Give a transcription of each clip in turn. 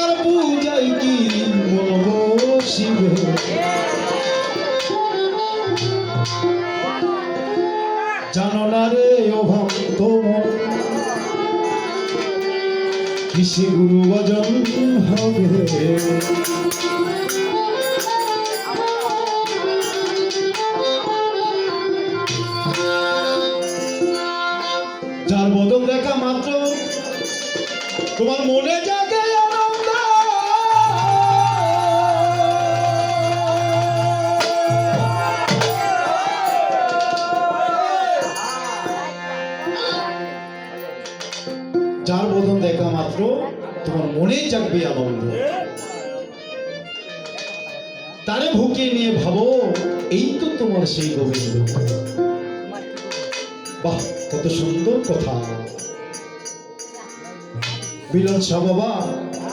তার পূজায় কি মন গুরু ভজন হবে? যার বদল দেখা মাত্র তোমার মনে জাগে যার বদল দেখা মাত্র। তোমার মনেই জাগবে আনন্দ তারে ভুকিয়ে নিয়ে ভাবো, এই তো তোমার সেই গোবিন্দ বাহ, কত সুন্দর কথা। মিলন শাহ বাবা,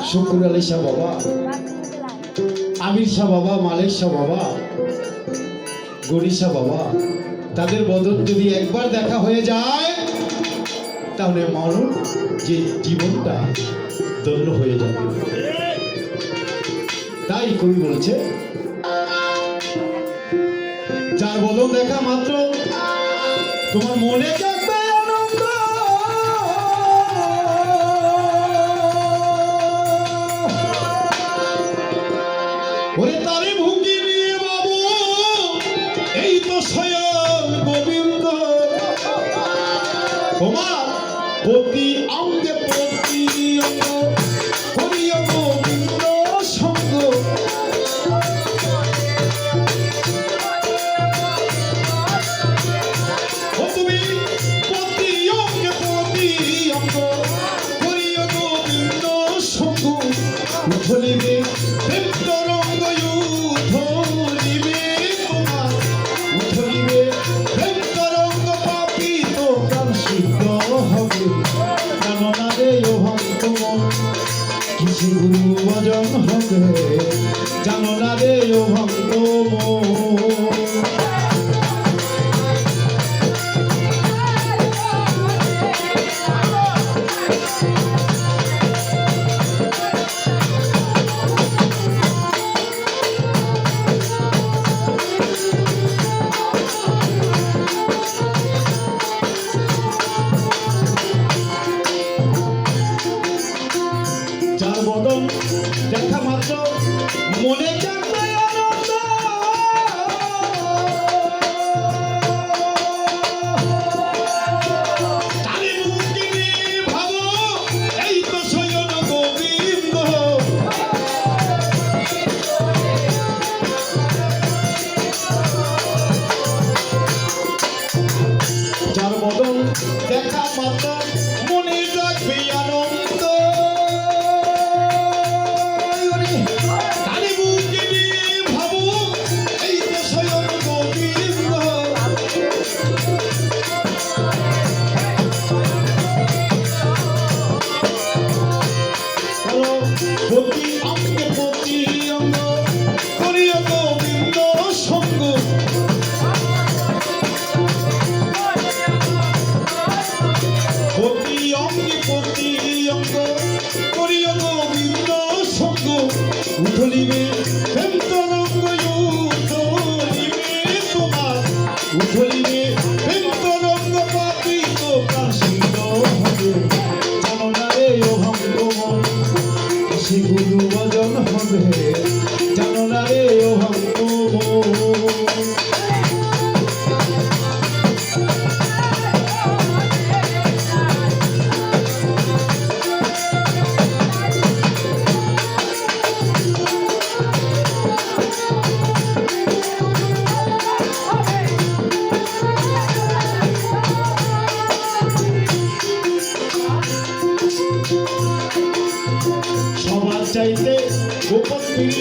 শুকুর আলী শাহ বাবা, আমির শাহ বাবা, মালিক শাহ বাবা গরিশা বাবা, তাদের বদল যদি একবার দেখা হয়ে যায়। তাহলে মানব যে জীবনটা দন্য হয়ে যাবে। তাই কবি বলেছে যার বদল দেখা মাত্র, তোমার মনে প্রতি অঙ্গে প্রতি জানো না রে ও ভক্ত মন যার বদন দেখা মাত্র উঠে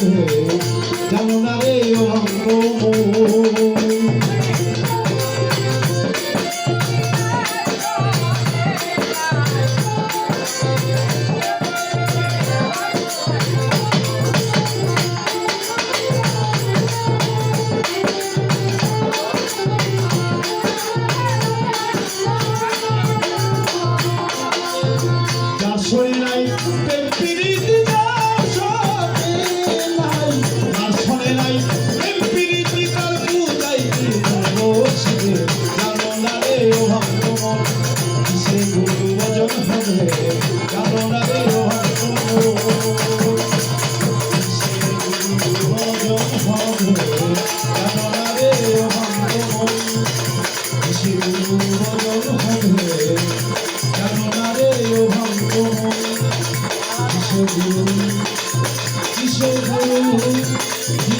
Ooh.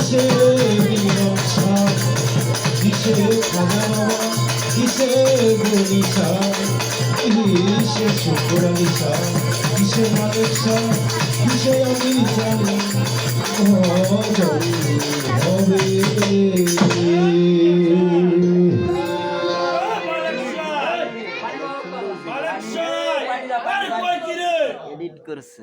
কিসে মীমাংসা কিসে খাজানামা কিসে গণিসা কিসে শুক্রানিসা কিসে মালিকসা কিসে আমির জানি হবে এডিট করছে।